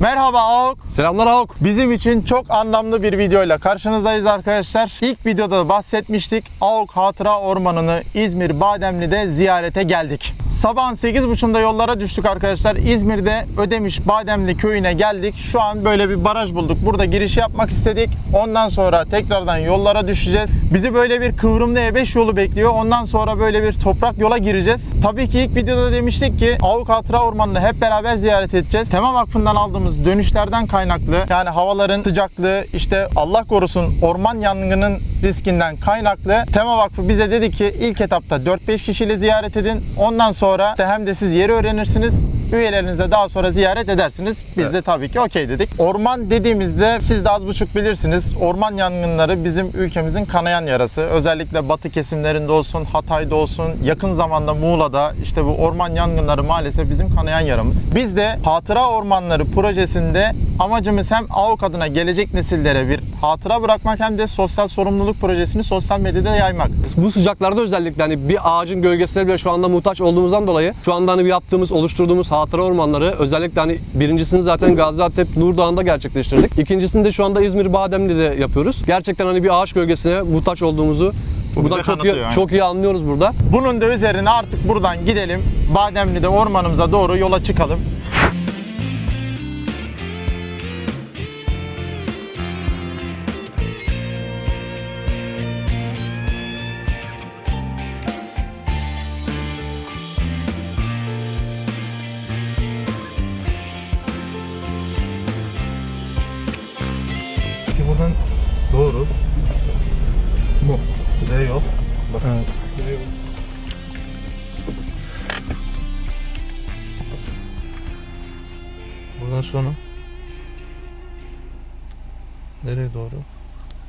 Merhaba AOK. Selamlar Avuk. Bizim için çok anlamlı bir videoyla karşınızdayız arkadaşlar. İlk videoda da bahsetmiştik. AOK Hatıra Ormanı'nı İzmir Bademli'de ziyarete geldik. Sabahın 8.30'da yollara düştük arkadaşlar. İzmir'de Ödemiş Bademli köyüne geldik. Şu an böyle bir baraj bulduk. Burada giriş yapmak istedik. Ondan sonra tekrardan yollara düşeceğiz. Bizi böyle bir kıvrımlı E5 yolu bekliyor. Ondan sonra böyle bir toprak yola gireceğiz. Tabii ki ilk videoda demiştik ki AOK Hatıra Ormanı'nı hep beraber ziyaret edeceğiz. Tema Vakfı'ndan aldığımız dönüşlerden kaynaklı yani havaların sıcaklığı işte Allah korusun orman yangının riskinden kaynaklı Tema Vakfı bize dedi ki ilk etapta 4-5 kişiyle ziyaret edin. Ondan sonra işte hem de siz yeri öğrenirsiniz. Üyelerinize daha sonra ziyaret edersiniz. Biz de tabii ki okey dedik. Orman dediğimizde siz de az buçuk bilirsiniz. Orman yangınları bizim ülkemizin kanayan yarası. Özellikle batı kesimlerinde olsun, Hatay'da olsun, yakın zamanda Muğla'da işte bu orman yangınları maalesef bizim kanayan yaramız. Biz de Hatıra Ormanları projesinde amacımız hem AOK adına gelecek nesillere bir hatıra bırakmak hem de sosyal sorumluluk projesini sosyal medyada yaymak. Bu sıcaklarda özellikle hani bir ağacın gölgesine bile şu anda muhtaç olduğumuzdan dolayı şu anda hani yaptığımız, oluşturduğumuz hatıra ormanları özellikle hani birincisini zaten Gaziantep Nurdağ'ında gerçekleştirdik. İkincisini de şu anda İzmir Bademli'de yapıyoruz. Gerçekten hani bir ağaç gölgesine muhtaç olduğumuzu buradan bize çok iyi, yani. çok iyi anlıyoruz burada. Bunun da üzerine artık buradan gidelim. Bademli'de ormanımıza doğru yola çıkalım.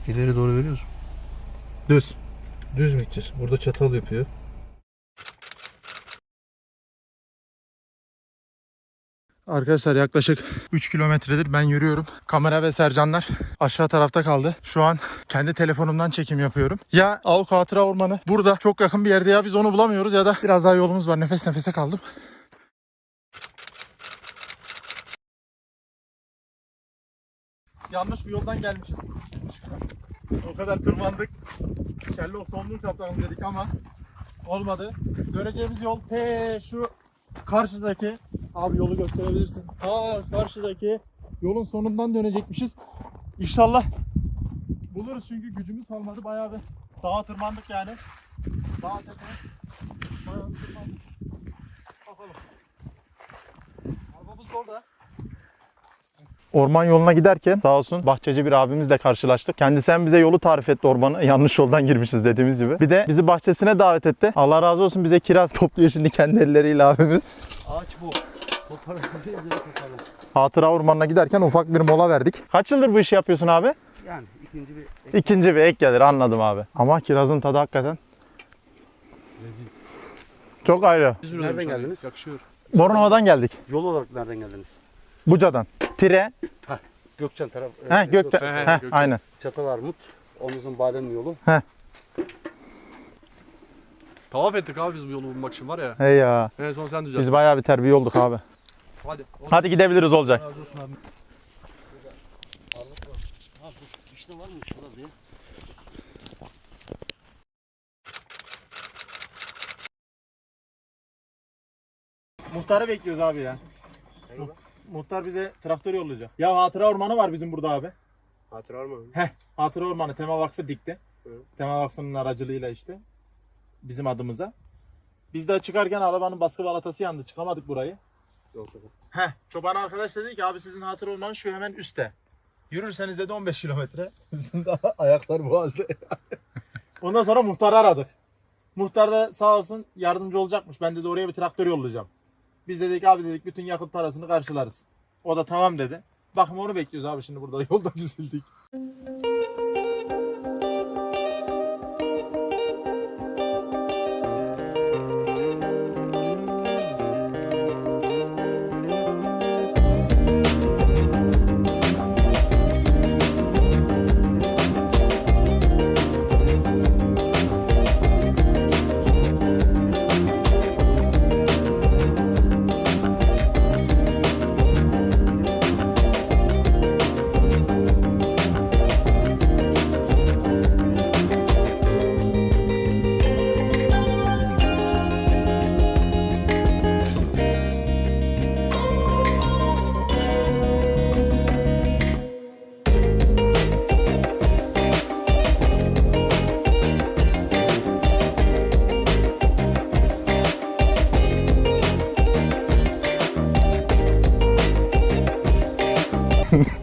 İleri doğru veriyoruz mu? Düz. Düz mü gideceğiz? Burada çatal yapıyor. Arkadaşlar yaklaşık 3 kilometredir ben yürüyorum. Kamera ve Sercanlar aşağı tarafta kaldı. Şu an kendi telefonumdan çekim yapıyorum. Ya Avuk Hatıra Ormanı burada çok yakın bir yerde ya biz onu bulamıyoruz ya da biraz daha yolumuz var. Nefes nefese kaldım. Yanlış bir yoldan gelmişiz. O kadar tırmandık. Sherlock sonluğu kaptanım dedik ama olmadı. Döneceğimiz yol te şu karşıdaki abi yolu gösterebilirsin. Ta karşıdaki yolun sonundan dönecekmişiz. İnşallah buluruz çünkü gücümüz kalmadı. Bayağı bir dağa tırmandık yani. Dağa tepeye. Bayağı bir tırmandık. Bakalım. Arabamız orada. Orman yoluna giderken sağ olsun bahçeci bir abimizle karşılaştık. Kendisi hem bize yolu tarif etti ormanı. Yanlış yoldan girmişiz dediğimiz gibi. Bir de bizi bahçesine davet etti. Allah razı olsun bize kiraz topluyor şimdi kendi elleriyle abimiz. Ağaç bu. Hatıra ormanına giderken ufak bir mola verdik. Kaç yıldır bu işi yapıyorsun abi? Yani ikinci bir İkinci bir ek gelir anladım abi. Ama kirazın tadı hakikaten çok ayrı. Nereden geldiniz? Yakışıyor. Bornova'dan geldik. Yol olarak nereden geldiniz? Buca'dan. Tire. Gökçen taraf. He e. He, he, He Gökçen. aynen. Çatal Armut. Omuzun Bademli yolu. Tavaf ettik abi biz bu yolu bulmak için var ya. Hey ya. En son sen düzelttin. Biz bayağı bir terbiye olduk abi. Hadi. Hadi gidebiliriz olacak. İşte var mı şurada diye. Muhtarı bekliyoruz abi ya. Mu- Muhtar bize traktör yollayacak. Ya hatıra ormanı var bizim burada abi. Hatıra mı? Heh, Hatıra Ormanı Tema Vakfı dikti. Evet. Tema Vakfı'nın aracılığıyla işte bizim adımıza. Biz de çıkarken arabanın baskı balatası yandı. Çıkamadık burayı. Yoksa. Heh, çoban arkadaş dedi ki abi sizin Hatıra Ormanı şu hemen üstte. Yürürseniz dedi 15 kilometre. Bizim daha ayaklar bu halde. Ondan sonra muhtarı aradık. Muhtar da sağ olsun yardımcı olacakmış. Ben dedi oraya bir traktör yollayacağım. Biz dedik abi dedik bütün yakıt parasını karşılarız. O da tamam dedi. Bakın onu bekliyoruz abi şimdi burada yolda dizildik.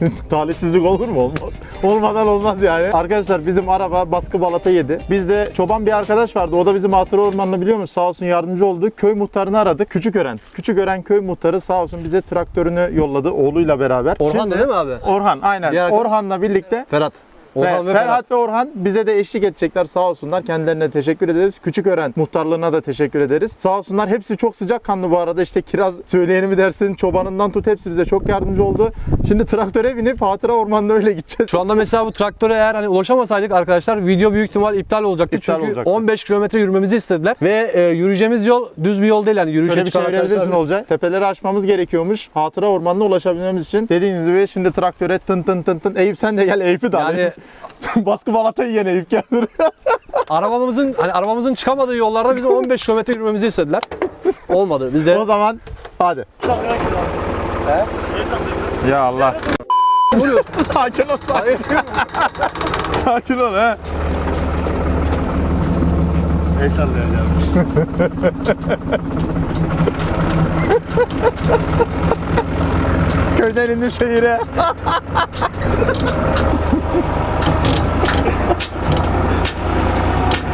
Talihsizlik olur mu? Olmaz. Olmadan olmaz yani. Arkadaşlar bizim araba baskı balata yedi. Bizde çoban bir arkadaş vardı. O da bizim hatıra ormanını biliyor musun? Sağ olsun yardımcı oldu. Köy muhtarını aradık. Küçükören. Küçükören köy muhtarı sağ olsun bize traktörünü yolladı oğluyla beraber. Orhan Şimdi- değil mi abi? Orhan aynen. Arkadaş- Orhan'la birlikte Ferhat. Orhan ve ve, Ferhat, Ferhat. ve Orhan bize de eşlik edecekler sağ olsunlar. Kendilerine teşekkür ederiz. Küçükören muhtarlığına da teşekkür ederiz. Sağ olsunlar. Hepsi çok sıcakkanlı bu arada. İşte kiraz söyleyeni mi dersin, çobanından tut hepsi bize çok yardımcı oldu. Şimdi traktöre binip hatıra ormanına öyle gideceğiz. Şu anda mesela bu traktöre eğer hani ulaşamasaydık arkadaşlar video büyük ihtimal iptal olacaktı. İptal Çünkü olacaktı. 15 kilometre yürümemizi istediler. Ve e, yürüyeceğimiz yol düz bir yol değil yani yürüyüşe Şöyle bir çevirebilirsin arkadaşlar. olacak. Tepeleri aşmamız gerekiyormuş. Hatıra ormanına ulaşabilmemiz için. Dediğimiz gibi şimdi traktöre tın tın tın tın. Eyüp sen de gel Eyüp'ü de. Yani Baskı balata yiyen Eyüp gel buraya. arabamızın hani arabamızın çıkamadığı yollarda bize 15 kilometre yürümemizi istediler. Olmadı. Biz de o zaman hadi. Ya Allah. sakin ol sakin. sakin ol he. El sallayacağım. Köyden indim şehire.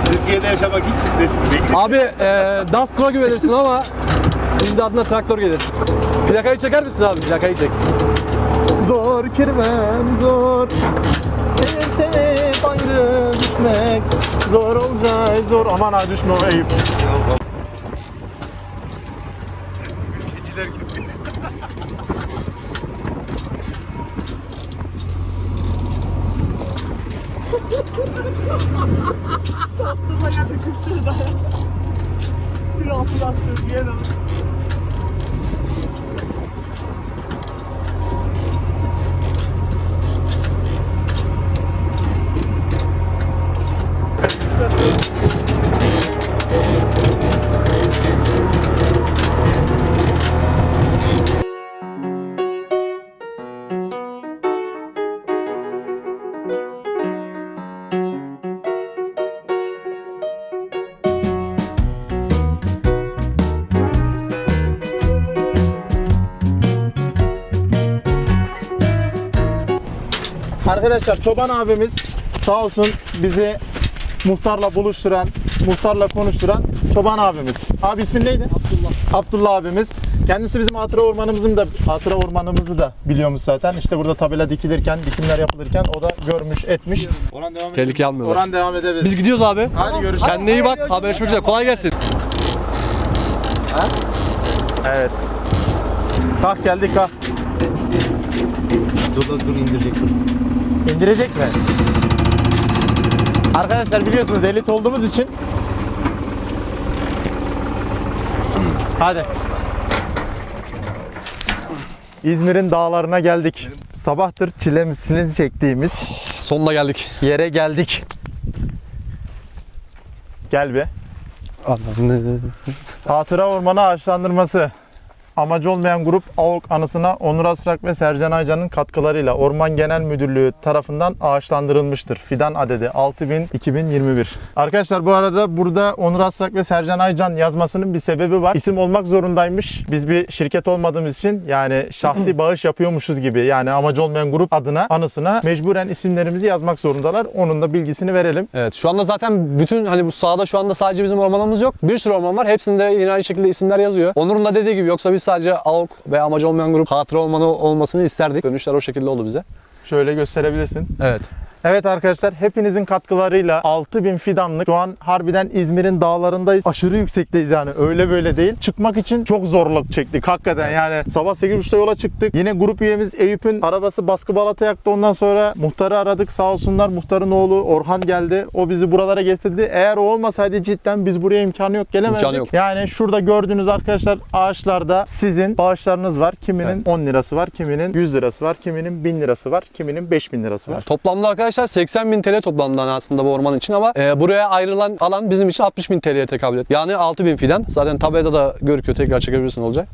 Türkiye'de yaşamak hiç stressiz değil. Abi e, Duster'a güvenirsin ama imdadına traktör gelir. Plakayı çeker misin abi? Plakayı çek. Zor kirmem zor. Sevip sevip ayrı düşmek zor olacak zor. Aman ha düşme o Eyüp. Arkadaşlar Çoban abimiz sağ olsun bizi muhtarla buluşturan, muhtarla konuşturan Çoban abimiz. Abi ismin neydi? Abdullah. Abdullah abimiz. Kendisi bizim hatıra ormanımızın da hatıra ormanımızı da biliyormuş zaten. İşte burada tabela dikilirken, dikimler yapılırken o da görmüş, etmiş. Orhan devam. Tehlike almıyorlar. Oran devam edebilir. Biz gidiyoruz abi. Hadi görüşürüz. Kendine iyi bak. Haberleşmek üzere. Kolay gelsin. Evet. Kalk geldik kalk. Dur dur indirecek dur. İndirecek mi? Arkadaşlar biliyorsunuz elit olduğumuz için Hadi. İzmir'in dağlarına geldik. Sabahtır çilemizini çektiğimiz Sonuna geldik. yere geldik. Gel be. Hatıra Ormanı ağaçlandırması. Amacı olmayan grup AOK anısına Onur Asrak ve Sercan Aycan'ın katkılarıyla Orman Genel Müdürlüğü tarafından ağaçlandırılmıştır. Fidan adedi 6000-2021. Arkadaşlar bu arada burada Onur Asrak ve Sercan Aycan yazmasının bir sebebi var. İsim olmak zorundaymış. Biz bir şirket olmadığımız için yani şahsi bağış yapıyormuşuz gibi yani amacı olmayan grup adına anısına mecburen isimlerimizi yazmak zorundalar. Onun da bilgisini verelim. Evet şu anda zaten bütün hani bu sahada şu anda sadece bizim ormanımız yok. Bir sürü orman var. Hepsinde yine aynı şekilde isimler yazıyor. Onur'un da dediği gibi yoksa biz sadece AOK ve amacı olmayan grup hatıra ormanı olmasını isterdik. Dönüşler o şekilde oldu bize. Şöyle gösterebilirsin. Evet. Evet arkadaşlar hepinizin katkılarıyla 6000 fidanlık şu an harbiden İzmir'in dağlarındayız. Aşırı yüksekteyiz yani öyle böyle değil. Çıkmak için çok zorluk çektik hakikaten yani sabah 8.30'da yola çıktık. Yine grup üyemiz Eyüp'ün arabası baskı balata yaktı ondan sonra muhtarı aradık sağ olsunlar. Muhtarın oğlu Orhan geldi. O bizi buralara getirdi. Eğer o olmasaydı cidden biz buraya imkanı yok gelemezdik. İmkanı yok. Yani şurada gördüğünüz arkadaşlar ağaçlarda sizin bağışlarınız var. Kiminin 10 lirası var, kiminin 100 lirası var, kiminin 1000 lirası var, kiminin 5000 lirası var. Toplamda arkadaşlar 80 bin TL toplamda hani aslında bu orman için ama e, buraya ayrılan alan bizim için 60 bin TL'ye tekabül ediyor. Yani 6 bin fidan. Zaten tabelada da görüküyor tekrar çekebilirsin olacak.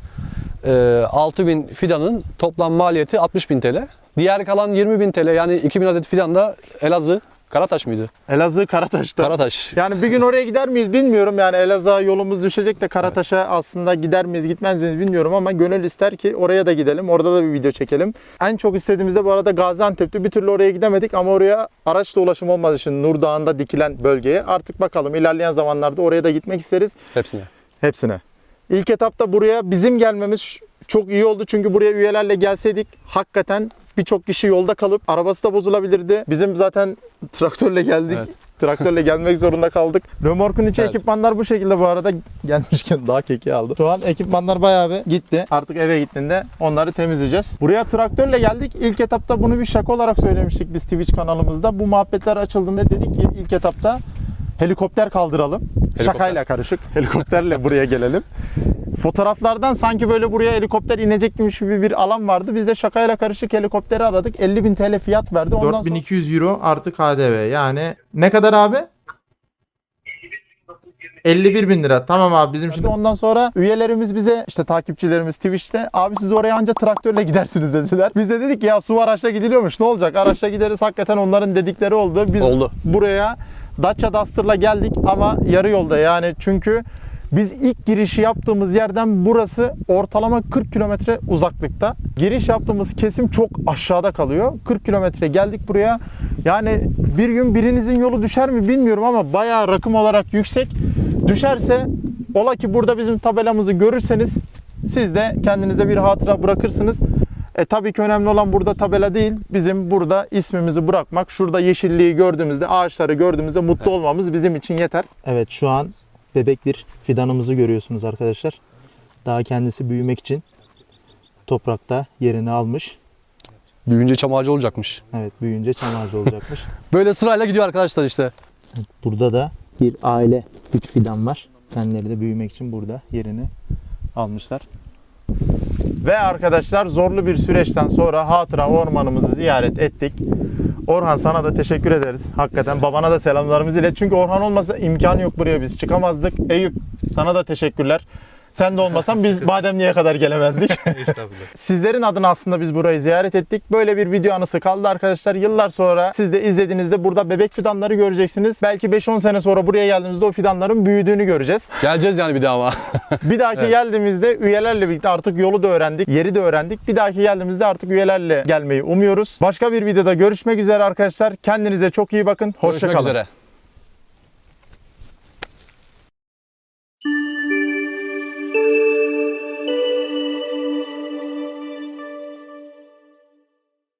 E, 6 bin fidanın toplam maliyeti 60 bin TL. Diğer kalan 20 bin TL yani 2000 adet fidan da Elazığ Karataş mıydı? Elazığ Karataş'ta. Karataş. Yani bir gün oraya gider miyiz bilmiyorum. Yani Elazığ'a yolumuz düşecek de Karataş'a aslında gider miyiz gitmez miyiz bilmiyorum ama gönül ister ki oraya da gidelim. Orada da bir video çekelim. En çok istediğimizde bu arada Gaziantep'ti. Bir türlü oraya gidemedik ama oraya araçla ulaşım olmadığı için Nur Dağı'nda dikilen bölgeye artık bakalım ilerleyen zamanlarda oraya da gitmek isteriz. Hepsine. Hepsine. İlk etapta buraya bizim gelmemiz çok iyi oldu. Çünkü buraya üyelerle gelseydik hakikaten birçok kişi yolda kalıp arabası da bozulabilirdi. Bizim zaten traktörle geldik. Evet. Traktörle gelmek zorunda kaldık. Römorkun içi Evet. ekipmanlar bu şekilde bu arada gelmişken daha keki aldım. Şu an ekipmanlar bayağı bir gitti. Artık eve gittiğinde onları temizleyeceğiz. Buraya traktörle geldik. İlk etapta bunu bir şaka olarak söylemiştik biz Twitch kanalımızda. Bu muhabbetler açıldığında dedik ki ilk etapta helikopter kaldıralım. Şakayla karışık. Helikopterle buraya gelelim. Fotoğraflardan sanki böyle buraya helikopter inecekmiş gibi bir alan vardı. Biz de şakayla karışık helikopteri aradık. 50 bin TL fiyat verdi. Ondan 4200 euro artık HDV. Yani ne kadar abi? 51 bin lira. Tamam abi bizim şimdi ondan sonra üyelerimiz bize işte takipçilerimiz Twitch'te abi siz oraya anca traktörle gidersiniz dediler. Biz de dedik ya su araçla gidiliyormuş ne olacak araçla gideriz hakikaten onların dedikleri oldu. Biz Oldu. buraya Dacia Duster'la geldik ama yarı yolda yani çünkü biz ilk girişi yaptığımız yerden burası ortalama 40 kilometre uzaklıkta. Giriş yaptığımız kesim çok aşağıda kalıyor. 40 kilometre geldik buraya. Yani bir gün birinizin yolu düşer mi bilmiyorum ama bayağı rakım olarak yüksek. Düşerse ola ki burada bizim tabelamızı görürseniz siz de kendinize bir hatıra bırakırsınız. E tabii ki önemli olan burada tabela değil. Bizim burada ismimizi bırakmak. Şurada yeşilliği gördüğümüzde, ağaçları gördüğümüzde mutlu olmamız bizim için yeter. Evet şu an bebek bir fidanımızı görüyorsunuz arkadaşlar. Daha kendisi büyümek için toprakta yerini almış. Büyüyünce çam ağacı olacakmış. Evet büyüyünce çam ağacı olacakmış. Böyle sırayla gidiyor arkadaşlar işte. Burada da bir aile 3 fidan var. Kendileri de büyümek için burada yerini almışlar. Ve arkadaşlar zorlu bir süreçten sonra hatıra ormanımızı ziyaret ettik. Orhan sana da teşekkür ederiz. Hakikaten babana da selamlarımızı ilet. Çünkü Orhan olmasa imkanı yok buraya biz çıkamazdık. Eyüp sana da teşekkürler. Sen de olmasan biz Bademli'ye kadar gelemezdik. Estağfurullah. Sizlerin adına aslında biz burayı ziyaret ettik. Böyle bir video anısı kaldı arkadaşlar. Yıllar sonra siz de izlediğinizde burada bebek fidanları göreceksiniz. Belki 5-10 sene sonra buraya geldiğimizde o fidanların büyüdüğünü göreceğiz. Geleceğiz yani bir daha ama. Bir dahaki geldiğimizde üyelerle birlikte artık yolu da öğrendik, yeri de öğrendik. Bir dahaki geldiğimizde artık üyelerle gelmeyi umuyoruz. Başka bir videoda görüşmek üzere arkadaşlar. Kendinize çok iyi bakın. Görüşmek Hoşçakalın. üzere.